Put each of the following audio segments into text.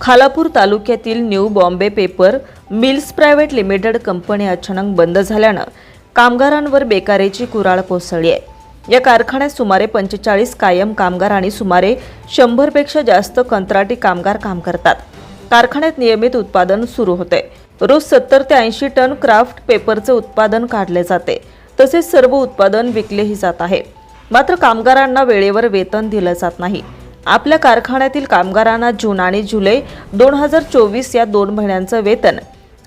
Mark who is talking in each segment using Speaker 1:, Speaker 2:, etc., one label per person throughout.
Speaker 1: खालापूर तालुक्यातील new Bombay paper mills private limited company अचानक बंद झाल्यानं कामगारांवर बेकारीची कुराळ कोसळली आहे. या कारखान्यात सुमारे पंचेचाळीस कायम कामगार आणि सुमारे शंभरपेक्षा जास्त कंत्राटी कामगार काम करतात. कारखान्यात नियमित उत्पादन सुरू होते. रोज सत्तर ते ऐंशी टन क्राफ्ट पेपरचे उत्पादन काढले जाते. तसेच सर्व उत्पादन विकलेही जात आहे. मात्र कामगारांना वेळेवर वेतन दिलं जात नाही. आपल्या कारखान्यातील कामगारांना जून आणि जुलै दोन हजार चोवीस या दोन महिन्यांचं वेतन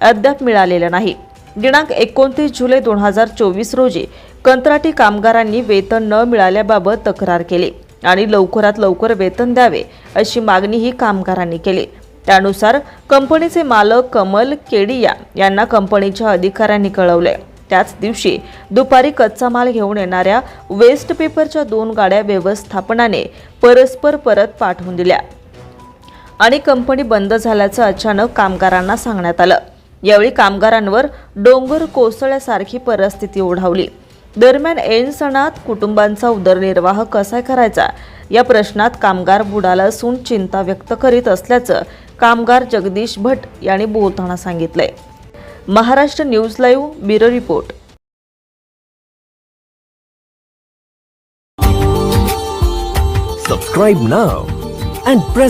Speaker 1: अद्याप मिळालेलं नाही. दिनांक एकोणतीस जुलै दोन हजार चोवीस रोजी कंत्राटी कामगारांनी वेतन न मिळाल्याबाबत तक्रार केली आणि लवकरात लवकर वेतन द्यावे अशी मागणीही कामगारांनी केली. त्यानुसार कंपनीचे मालक कमल केडिया यांना कंपनीच्या अधिकाऱ्यांनी कळवले त्याच दिवशी दुपारी कच्चा माल घेऊन येणाऱ्या वेस्ट पेपरच्या दोन गाड्या व्यवस्थापनाने परस्पर परत पाठवून दिल्या. आणि कंपनी बंद झाल्याचं अचानक कामगारांना सांगण्यात आलं. यावेळी कामगारांवर डोंगर कोसळल्यासारखी परिस्थिती ओढावली. दरम्यान ऐन सणात कुटुंबांचा उदरनिर्वाह कसा करायचा या प्रश्नात कामगार बुडाला असून चिंता व्यक्त करीत असल्याचं कामगार जगदीश भट यांनी बोलताना सांगितलंय. Maharashtra news live bureau report.
Speaker 2: Subscribe now and press